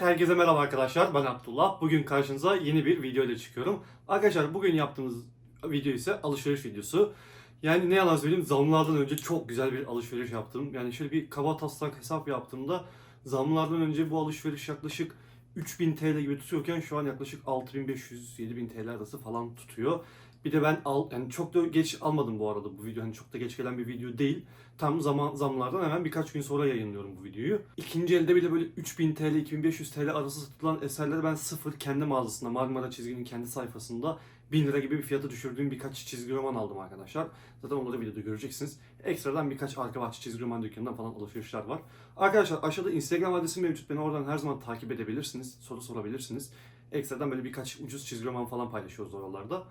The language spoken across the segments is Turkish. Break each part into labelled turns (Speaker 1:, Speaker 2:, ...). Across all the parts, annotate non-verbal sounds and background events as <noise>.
Speaker 1: Herkese merhaba arkadaşlar. Ben Abdullah. Bugün karşınıza yeni bir video ile çıkıyorum. Arkadaşlar bugün yaptığımız video ise alışveriş videosu. Yani ne yalan söyleyeyim zamlardan önce çok güzel bir alışveriş yaptım. Yani şöyle bir kaba taslak hesap yaptığımda zamlardan önce bu alışveriş yaklaşık 3000 TL gibi tutuyorken şu an yaklaşık 6500-7000 TL arası falan tutuyor. Bir de ben al, yani çok da geç almadım bu arada bu video. Hani çok da geç gelen bir video değil. Tam zaman zamlardan hemen birkaç gün sonra yayınlıyorum bu videoyu. İkinci elde bile böyle 3000 TL, 2500 TL arası satılan eserleri ben sıfır kendi mağazasında Marmara Çizgi'nin kendi sayfasında 1000 lira gibi bir fiyata düşürdüğüm birkaç çizgi roman aldım arkadaşlar. Zaten onları videoda göreceksiniz. Ekstradan birkaç arka bahçe çizgi roman dükkanından falan alışverişler var. Arkadaşlar aşağıda Instagram adresim mevcut. Beni oradan her zaman takip edebilirsiniz. Soru sorabilirsiniz. Ekstradan böyle birkaç ucuz çizgi roman falan paylaşıyoruz oralarda.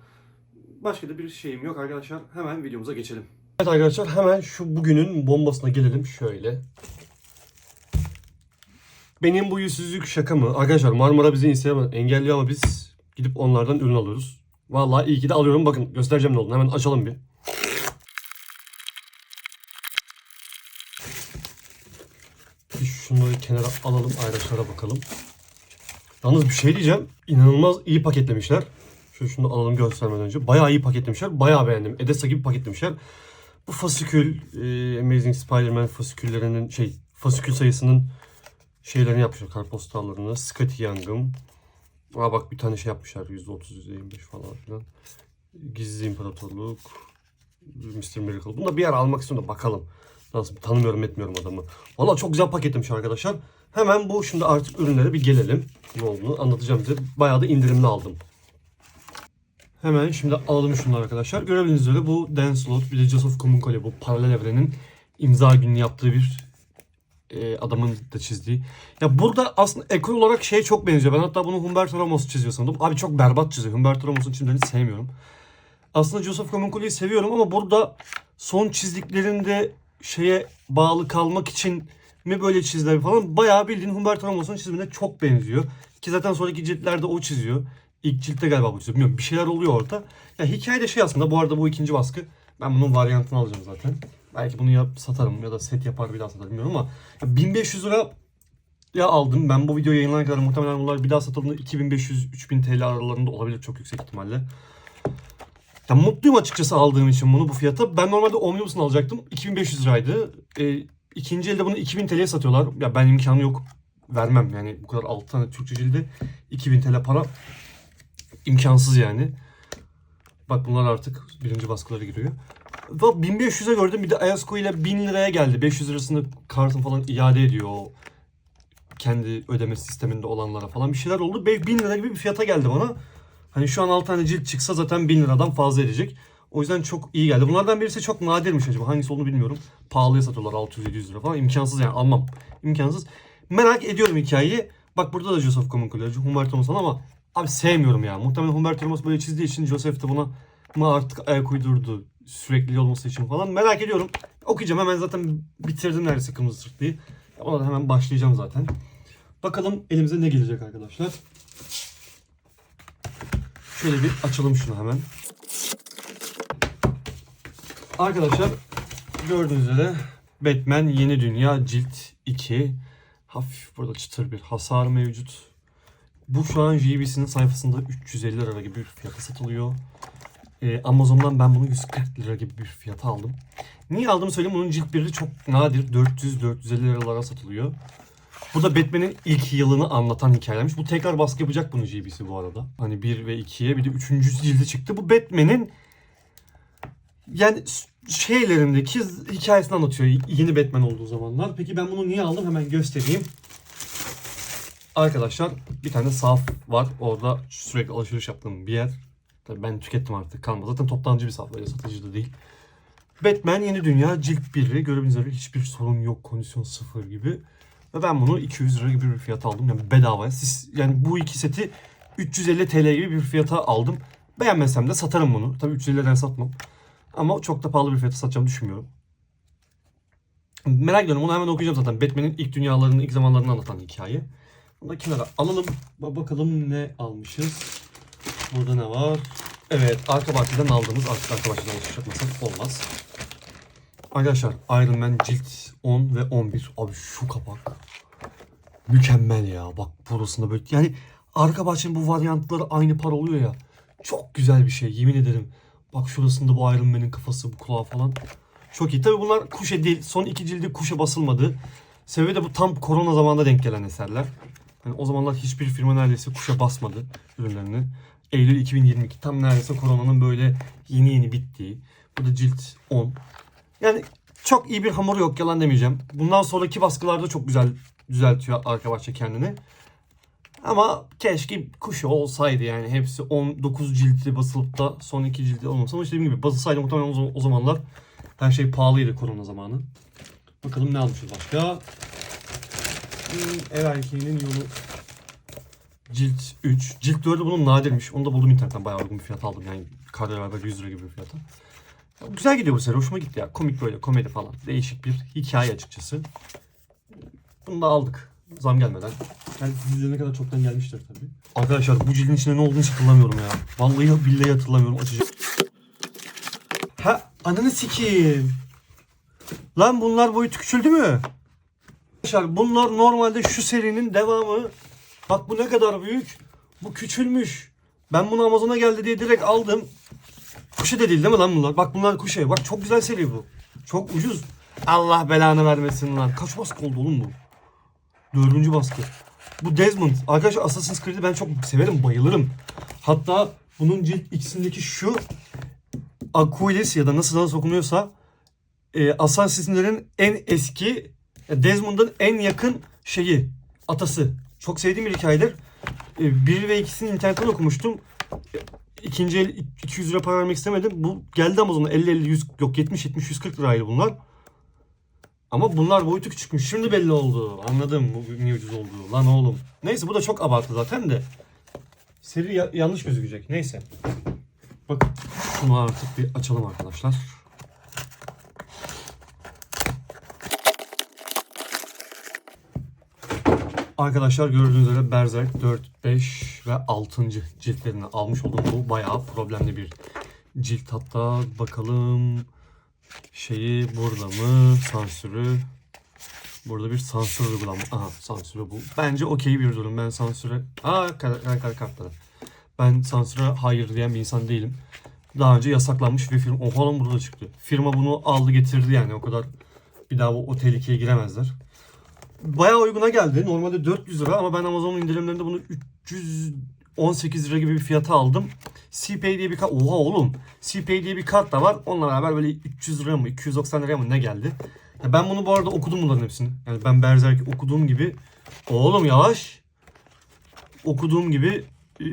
Speaker 1: Başka da bir şeyim yok arkadaşlar. Hemen videomuza geçelim. Evet arkadaşlar hemen şu bugünün bombasına gelelim şöyle. Benim bu yüzsüzlük şaka mı? Arkadaşlar Marmara bizi Instagram'dan engelliyor ama biz gidip onlardan ürün alıyoruz. Vallahi iyi ki de alıyorum. Bakın göstereceğim ne olduğunu. Hemen açalım bir. Bir şunları kenara alalım. Ayraçlara bakalım. Yalnız bir şey diyeceğim. İnanılmaz iyi paketlemişler. Şöyle şunu alalım göstermeden önce. Bayağı iyi paketlemişler. Bayağı beğendim. Edessa gibi paketlemişler. Bu fasikül, e, Amazing Spider-Man fasiküllerinin şey, fasikül sayısının şeylerini yapmışlar. Kartpostallarını. Scotty Young'ım. Aa bak bir tane şey yapmışlar. %30, %25 falan filan. Gizli İmparatorluk. Mr. Miracle. Bunu da bir ara almak istiyorum bakalım. Nasıl tanımıyorum etmiyorum adamı. Valla çok güzel paketlemiş arkadaşlar. Hemen bu şimdi artık ürünlere bir gelelim. Ne olduğunu anlatacağım size. Bayağı da indirimli aldım. Hemen şimdi alalım şunları arkadaşlar. Görebildiğiniz üzere bu Dan Slott bir de Joseph Comuncole bu paralel evrenin imza günü yaptığı bir e, adamın da çizdiği. Ya burada aslında ekol olarak şey çok benziyor. Ben hatta bunu Humberto Ramos çiziyor sandım. Abi çok berbat çiziyor. Humberto Ramos'un çizimlerini sevmiyorum. Aslında Joseph Comuncole'yi seviyorum ama burada son çizdiklerinde şeye bağlı kalmak için mi böyle çizdiler falan bayağı bildiğin Humberto Ramos'un çizimine çok benziyor. Ki zaten sonraki ciltlerde o çiziyor. İlk ciltte galiba bu çiziyor. Bilmiyorum bir şeyler oluyor orada. Ya hikaye de şey aslında bu arada bu ikinci baskı. Ben bunun varyantını alacağım zaten. Belki bunu yap satarım ya da set yapar bir daha satarım bilmiyorum ama ya 1500 lira ya aldım. Ben bu videoyu yayınlanana kadar muhtemelen bunlar bir daha satıldığında 2500-3000 TL aralarında olabilir çok yüksek ihtimalle. Ya mutluyum açıkçası aldığım için bunu bu fiyata. Ben normalde Omnibus'unu alacaktım. 2500 liraydı. E, ikinci elde bunu 2000 TL'ye satıyorlar. Ya ben imkanı yok. Vermem yani bu kadar 6 tane Türkçe cilde 2000 TL para imkansız yani. Bak bunlar artık birinci baskıları giriyor. Ve 1500'e gördüm bir de Ayasko ile 1000 liraya geldi. 500 lirasını kartın falan iade ediyor o kendi ödeme sisteminde olanlara falan bir şeyler oldu. 1000 lira gibi bir fiyata geldi bana. Hani şu an 6 tane cilt çıksa zaten 1000 liradan fazla edecek. O yüzden çok iyi geldi. Bunlardan birisi çok nadirmiş acaba. Hangisi olduğunu bilmiyorum. Pahalıya satıyorlar 600-700 lira falan. İmkansız yani almam. İmkansız. Merak ediyorum hikayeyi. Bak burada da Joseph Comuncu'lu, Humberto Ramos ama abi sevmiyorum ya. Muhtemelen Humberto Ramos böyle çizdiği için Joseph de buna mı artık ayak uydurdu sürekli olması için falan. Merak ediyorum. Okuyacağım hemen zaten bitirdim neredeyse Kırmızı Sırtlıyı. Ona da hemen başlayacağım zaten. Bakalım elimize ne gelecek arkadaşlar. Şöyle bir açalım şunu hemen. Arkadaşlar gördüğünüz üzere Batman Yeni Dünya Cilt 2. Hafif burada çıtır bir hasar mevcut. Bu şu an JBC'nin sayfasında 350 lira gibi bir fiyata satılıyor. Ee, Amazon'dan ben bunu 140 lira gibi bir fiyata aldım. Niye aldığımı söyleyeyim. Bunun cilt biri çok nadir. 400-450 liralara satılıyor. Bu da Batman'in ilk yılını anlatan hikayelermiş. Bu tekrar baskı yapacak bunu JBC bu arada. Hani 1 ve 2'ye bir de 3. cildi çıktı. Bu Batman'in yani şeylerindeki hikayesini anlatıyor. Yeni Batman olduğu zamanlar. Peki ben bunu niye aldım? Hemen göstereyim. Arkadaşlar bir tane saf var. Orada sürekli alışveriş yaptığım bir yer. Tabii ben tükettim artık kalmadı. Zaten toptancı bir saf böyle satıcı da değil. Batman Yeni Dünya cilt 1'i görebildiğiniz üzere hiçbir sorun yok. Kondisyon sıfır gibi. Ve ben bunu 200 lira gibi bir fiyata aldım. Yani bedavaya. Siz, yani bu iki seti 350 TL gibi bir fiyata aldım. Beğenmesem de satarım bunu. Tabii 350 liraya satmam. Ama çok da pahalı bir fiyata satacağımı düşünmüyorum. Merak ediyorum. Bunu hemen okuyacağım zaten. Batman'in ilk dünyalarını, ilk zamanlarını anlatan hikaye. Bunu da kenara alalım. Ba- Bakalım ne almışız. Burada ne var? Evet, arka bahçeden aldığımız artık arka bahçeden alışveriş yapmasak olmaz. Arkadaşlar Iron Man cilt 10 ve 11. Abi şu kapak. Mükemmel ya. Bak burasında böyle yani arka bahçenin bu varyantları aynı para oluyor ya. Çok güzel bir şey yemin ederim. Bak şurasında bu Iron Man'in kafası bu kulağı falan. Çok iyi. Tabii bunlar kuşe değil. Son iki cildi kuşe basılmadı. Sebebi de bu tam korona zamanında denk gelen eserler. Yani o zamanlar hiçbir firma neredeyse kuşa basmadı ürünlerini. Eylül 2022 tam neredeyse koronanın böyle yeni yeni bittiği. Bu da cilt 10. Yani çok iyi bir hamur yok yalan demeyeceğim. Bundan sonraki baskılarda çok güzel düzeltiyor arka bahçe kendini. Ama keşke kuşu olsaydı yani hepsi 19 cildi basılıp da son iki cildi olmasa ama işte dediğim gibi basılsaydı muhtemelen o zamanlar her şey pahalıydı korona zamanı. Bakalım ne almışız başka. Ev erkeğinin yolu cilt 3. Cilt 4'ü bunun nadirmiş. Onu da buldum internetten bayağı uygun bir fiyat aldım. Yani karla beraber 100 lira gibi bir fiyata. Ya Güzel gidiyor bu seri. Hoşuma gitti ya. Komik böyle komedi falan. Değişik bir hikaye açıkçası. Bunu da aldık. Zam gelmeden. Yani siz izleyene kadar çoktan gelmiştir tabii. Arkadaşlar bu cildin içinde ne olduğunu hiç hatırlamıyorum ya. Vallahi billahi hatırlamıyorum. Açacağım. Ha ananı sikeyim. Lan bunlar boyutu küçüldü mü? Arkadaşlar bunlar normalde şu serinin devamı. Bak bu ne kadar büyük. Bu küçülmüş. Ben bunu Amazon'a geldi diye direkt aldım. Kuşe de değil değil mi lan bunlar? Bak bunlar kuşe. Bak çok güzel seri bu. Çok ucuz. Allah belanı vermesin lan. Kaç baskı oldu oğlum bu? Dördüncü baskı. Bu Desmond. Arkadaşlar Assassin's Creed'i ben çok severim, bayılırım. Hatta bunun cilt ikisindeki şu Aquiles ya da nasıl nasıl okunuyorsa e, Assassin'lerin en eski Desmond'ın en yakın şeyi atası. Çok sevdiğim bir hikayedir. E, bir ve ikisini internetten okumuştum. İkinci el 200 lira para vermek istemedim. Bu geldi Amazon'a 50 50 100 yok 70 70 140 liraydı bunlar. Ama bunlar boyutu küçükmüş. Şimdi belli oldu. Anladım bu niye ucuz olduğu. Lan oğlum. Neyse bu da çok abartı zaten de. Seri ya- yanlış gözükecek. Neyse. Bak şunu artık bir açalım arkadaşlar. Arkadaşlar gördüğünüz üzere Berserk 4, 5 ve 6. ciltlerini almış oldum. Bu bayağı problemli bir cilt. Hatta bakalım şeyi burada mı? Sansürü. Burada bir sansür uygulama. Aha sansürü bu. Bence okey bir durum. Ben sansüre... Aa kar, kar, kar kartları. Ben sansüre hayır diyen bir insan değilim. Daha önce yasaklanmış bir film. Oha lan burada çıktı. Firma bunu aldı getirdi yani o kadar. Bir daha o, o tehlikeye giremezler. Bayağı uyguna geldi. Normalde 400 lira ama ben Amazon indirimlerinde bunu 318 lira gibi bir fiyata aldım. CPay diye bir kart. Oha oğlum. CPay diye bir kart da var. Onunla beraber böyle 300 lira mı 290 liraya mı ne geldi? Ya ben bunu bu arada okudum bunların hepsini. Yani ben Berserk okuduğum gibi. Oğlum yavaş. Okuduğum gibi e,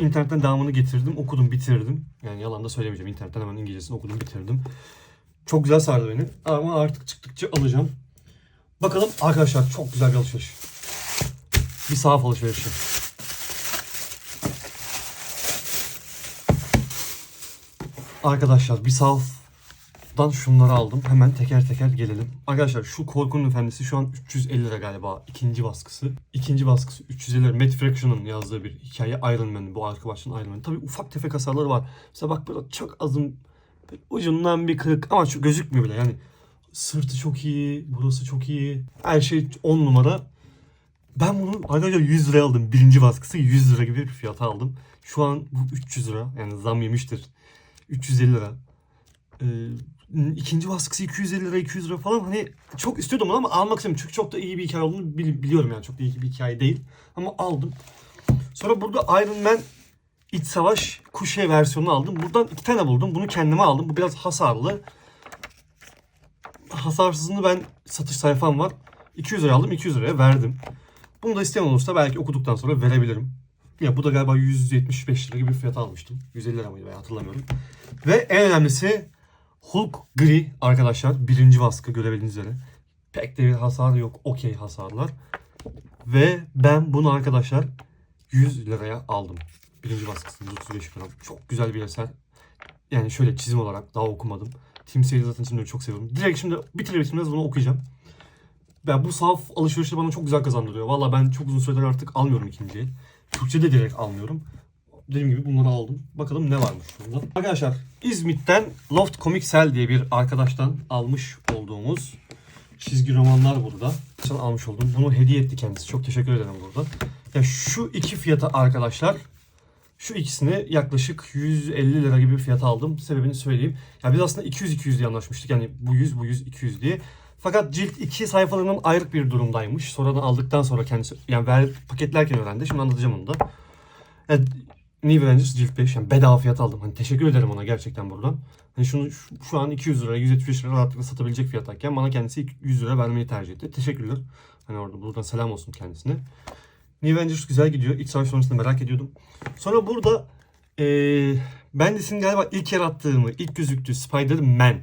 Speaker 1: internetten devamını getirdim. Okudum bitirdim. Yani yalan da söylemeyeceğim. İnternetten hemen İngilizcesini okudum bitirdim. Çok güzel sardı beni. Ama artık çıktıkça alacağım. Bakalım arkadaşlar çok güzel bir alışveriş. Bir sahaf alışverişi. Arkadaşlar bir sahaftan şunları aldım. Hemen teker teker gelelim. Arkadaşlar şu Korkunun Efendisi şu an 350 lira galiba. ikinci baskısı. İkinci baskısı 350 lira. Matt Fraction'ın yazdığı bir hikaye Iron Man. Bu arka başlığın Iron Man. Tabii ufak tefek hasarları var. Mesela bak burada çok azım ucundan bir kırık ama şu gözükmüyor bile yani. Sırtı çok iyi, burası çok iyi. Her şey 10 numara. Ben bunu arkadaşlar 100 liraya aldım. Birinci baskısı 100 lira gibi bir fiyata aldım. Şu an bu 300 lira. Yani zam yemiştir. 350 lira. Ee, ikinci baskısı 250 lira, 200 lira falan. Hani çok istiyordum ama almak istemiyorum. Çünkü çok da iyi bir hikaye olduğunu bili- biliyorum yani. Çok da iyi bir hikaye değil. Ama aldım. Sonra burada Iron Man İç Savaş Kuşe versiyonunu aldım. Buradan iki tane buldum. Bunu kendime aldım. Bu biraz hasarlı hasarsızını ben satış sayfam var. 200 lira aldım 200 liraya verdim. Bunu da isteyen olursa belki okuduktan sonra verebilirim. Ya bu da galiba 175 lira gibi bir fiyat almıştım. 150 lira mıydı ben hatırlamıyorum. Ve en önemlisi Hulk gri arkadaşlar. Birinci baskı görebildiğiniz üzere. Pek de bir hasar yok. Okey hasarlar. Ve ben bunu arkadaşlar 100 liraya aldım. Birinci baskısı 135 gram. Çok güzel bir eser. Yani şöyle çizim olarak daha okumadım. Team Sale'i zaten şimdi çok seviyorum. Direkt şimdi bitirir bitirmez bunu okuyacağım. Ben bu sahaf alışverişi bana çok güzel kazandırıyor. Valla ben çok uzun süredir artık almıyorum ikinci el. Türkçe de direkt almıyorum. Dediğim gibi bunları aldım. Bakalım ne varmış şurada. Arkadaşlar İzmit'ten Loft Comic Cell diye bir arkadaştan almış olduğumuz çizgi romanlar burada. Sana almış oldum. Bunu hediye etti kendisi. Çok teşekkür ederim burada. Ya şu iki fiyata arkadaşlar şu ikisini yaklaşık 150 lira gibi bir fiyata aldım. Sebebini söyleyeyim. Ya biz aslında 200-200 diye anlaşmıştık. Yani bu 100, bu 100, 200 diye. Fakat cilt 2 sayfalarının ayrı bir durumdaymış. Sonradan aldıktan sonra kendisi yani ver, paketlerken öğrendi. Şimdi anlatacağım onu da. Yani New Avengers cilt 5 yani bedava fiyat aldım. Hani teşekkür ederim ona gerçekten buradan. Hani şunu şu, şu an 200 lira, 175 lira rahatlıkla satabilecek fiyattayken bana kendisi 100 lira vermeyi tercih etti. Teşekkürler. Hani orada buradan selam olsun kendisine. New Avengers güzel gidiyor. İlk savaş sonrasında merak ediyordum. Sonra burada eee Bendis'in galiba ilk yarattığımı, ilk gözüktüğü Spider-Man.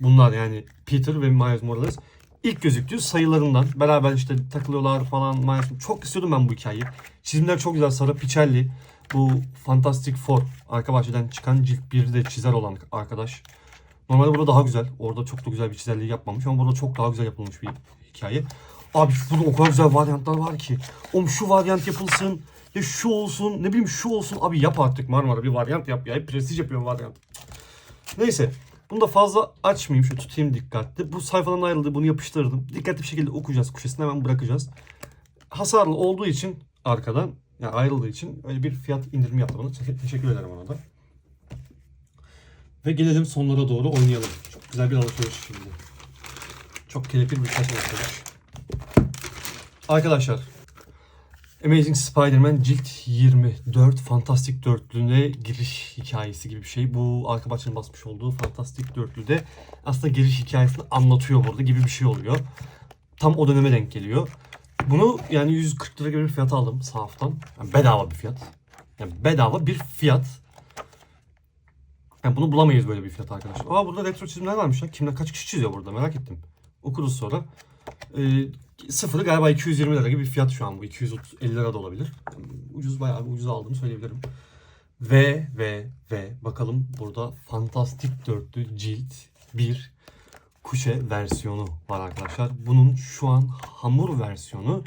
Speaker 1: Bunlar yani Peter ve Miles Morales. ilk gözüktüğü sayılarından. Beraber işte takılıyorlar falan. Miles. Çok istiyordum ben bu hikayeyi. Çizimler çok güzel. Sara Pichelli. Bu Fantastic Four arka bahçeden çıkan cilt bir de çizer olan arkadaş. Normalde burada daha güzel. Orada çok da güzel bir çizerliği yapmamış ama burada çok daha güzel yapılmış bir hikaye. Abi burada o kadar güzel varyantlar var ki. Oğlum şu varyant yapılsın. Ya şu olsun. Ne bileyim şu olsun. Abi yap artık Marmara bir varyant yap ya. Hep prestij yapıyorum varyant. Neyse. Bunu da fazla açmayayım. Şu tutayım dikkatli. Bu sayfadan ayrıldı. Bunu yapıştırdım. Dikkatli bir şekilde okuyacağız. Kuşesini hemen bırakacağız. Hasarlı olduğu için arkadan yani ayrıldığı için öyle bir fiyat indirimi yaptı bana. Te- Teşekkür ederim ona da. Ve gelelim sonlara doğru oynayalım. Çok güzel bir alışveriş şimdi. Çok kelepir bir kaç alışveriş. Arkadaşlar Amazing Spider-Man cilt 24 Fantastic Dörtlüğüne giriş hikayesi gibi bir şey. Bu arka bahçenin basmış olduğu Fantastic Dörtlü'de aslında giriş hikayesini anlatıyor burada gibi bir şey oluyor. Tam o döneme denk geliyor. Bunu yani 140 lira gibi bir fiyat aldım sahaftan. Yani bedava bir fiyat. Yani bedava bir fiyat. Yani bunu bulamayız böyle bir fiyat arkadaşlar. Aa burada retro çizimler varmış ya. Kimler kaç kişi çiziyor burada merak ettim. Okuruz sonra. Ee, sıfırı galiba 220 lira gibi bir fiyat şu an bu. 250 lira da olabilir. Ucuz bayağı ucuz aldığımı söyleyebilirim. Ve ve ve bakalım burada fantastik dörtlü cilt bir kuşe versiyonu var arkadaşlar. Bunun şu an hamur versiyonu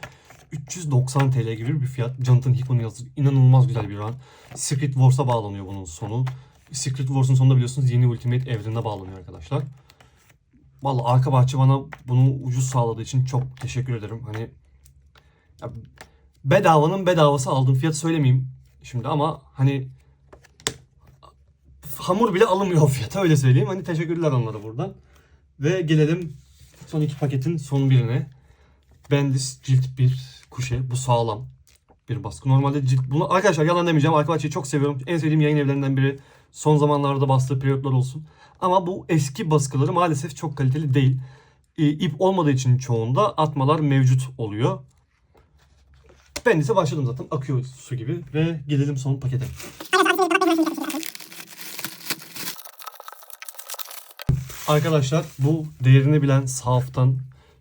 Speaker 1: 390 TL gibi bir fiyat. Jonathan Hickman yazısı inanılmaz güzel bir an. Secret Wars'a bağlanıyor bunun sonu. Secret Wars'un sonunda biliyorsunuz yeni Ultimate evrenine bağlanıyor arkadaşlar. Vallahi arka bahçe bana bunu ucuz sağladığı için çok teşekkür ederim. Hani ya bedavanın bedavası aldım. Fiyat söylemeyeyim şimdi ama hani hamur bile alınmıyor fiyata öyle söyleyeyim. Hani teşekkürler onlara buradan. Ve gelelim son iki paketin son birine. Bendis cilt bir kuşe. Bu sağlam bir baskı. Normalde cilt bunu arkadaşlar yalan demeyeceğim. Arkadaşlar çok seviyorum. En sevdiğim yayın evlerinden biri. Son zamanlarda bastığı periyotlar olsun. Ama bu eski baskıları maalesef çok kaliteli değil. E, ip olmadığı için çoğunda atmalar mevcut oluyor. Bendis'e başladım zaten. Akıyor su gibi. Ve gelelim son pakete. Arkadaşlar bu değerini bilen sahaftan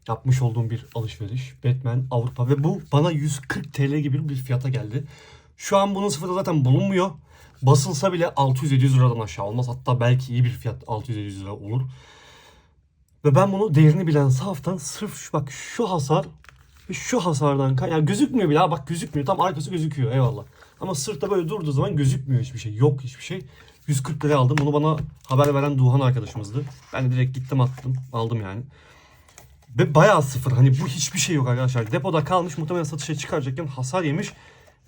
Speaker 1: yapmış olduğum bir alışveriş. Batman Avrupa ve bu bana 140 TL gibi bir fiyata geldi. Şu an bunun sıfırı zaten bulunmuyor. Basılsa bile 600-700 liradan aşağı olmaz. Hatta belki iyi bir fiyat 600-700 lira olur. Ve ben bunu değerini bilen sahaftan sırf şu, bak şu hasar ve şu hasardan kay- yani gözükmüyor bile bak gözükmüyor tam arkası gözüküyor eyvallah. Ama sırtta böyle durduğu zaman gözükmüyor hiçbir şey. Yok hiçbir şey. 140 liraya aldım. Bunu bana haber veren Duhan arkadaşımızdı. Ben de direkt gittim attım. Aldım yani. Ve bayağı sıfır. Hani bu hiçbir şey yok arkadaşlar. Depoda kalmış muhtemelen satışa çıkaracakken hasar yemiş.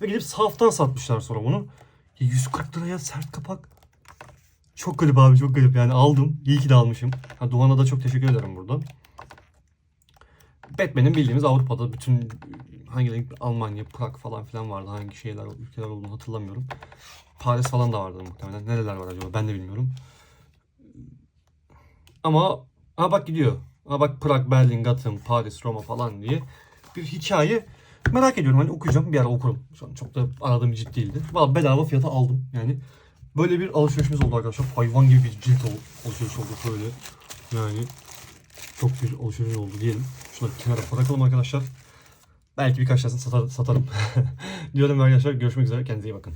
Speaker 1: Ve gidip saftan satmışlar sonra bunu. Ya 140 liraya sert kapak. Çok garip abi çok garip yani aldım. İyi ki de almışım. Ha, Duhan'a da çok teşekkür ederim burada. Batman'in bildiğimiz Avrupa'da bütün hangi Almanya, Prag falan filan vardı. Hangi şeyler, ülkeler olduğunu hatırlamıyorum. Paris falan da vardı muhtemelen. Nereler var acaba ben de bilmiyorum. Ama ha bak gidiyor. Ha bak Prag, Berlin, Gotham, Paris, Roma falan diye bir hikaye. Merak ediyorum hani okuyacağım bir ara okurum. Şu an çok da aradığım cilt değildi. Valla bedava fiyata aldım yani. Böyle bir alışverişimiz oldu arkadaşlar. Hayvan gibi bir cilt alışveriş oldu böyle. Yani çok bir alışveriş oldu diyelim. Şunları kenara bırakalım arkadaşlar. Belki birkaç tanesini satar, satarım. <laughs> Diyorum arkadaşlar görüşmek üzere. Kendinize iyi bakın.